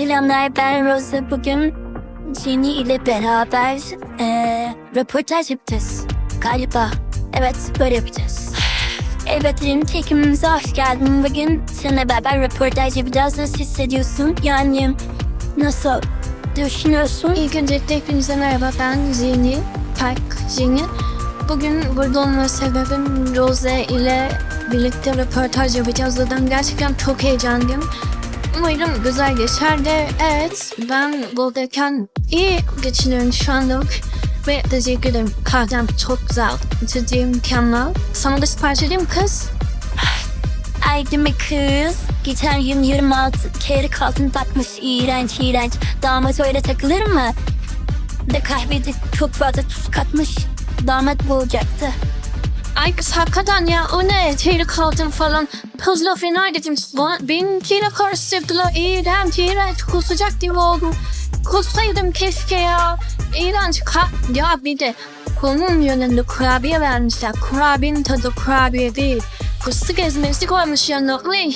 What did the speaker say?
Selamlar ben Rosa. Bugün Jenny ile beraber eee röportaj yapacağız. Galiba. Evet böyle yapacağız. Evet benim çekimimize hoş geldin. Bugün seninle beraber röportaj yapacağız. Nasıl hissediyorsun? Yani nasıl düşünüyorsun? İlk öncelikle hepinize merhaba ben Jenny, Park Jenny. Bugün burada olma sebebim Rose ile birlikte röportaj yapacağız. Zaten gerçekten çok heyecanlıyım. Umarım güzel geçer de evet ben buradayken iyi geçiniyorum şu anlık. Ve teşekkür ederim. Kahvem çok güzel. İçeceğim mükemmel. Sana da sipariş edeyim kız. Ay değil kız? Geçen gün 26 kere altın takmış. İğrenç iğrenç. Damat öyle takılır mı? De kahvede çok fazla tuz katmış. Damat boğacaktı. Ay kız hakikaten ya o ne? Çeyrek altın falan. Pızla fena dedim. Benimkiyle karıştırdılar iğrenç iğrenç kusacak gibi oldum. Kussaydım keşke ya. İğrenç. Ka ya bir de konunun yanında kurabiye vermişler. Kurabiyenin tadı kurabiye değil. Fıstık ezmesi koymuş yanına. Uy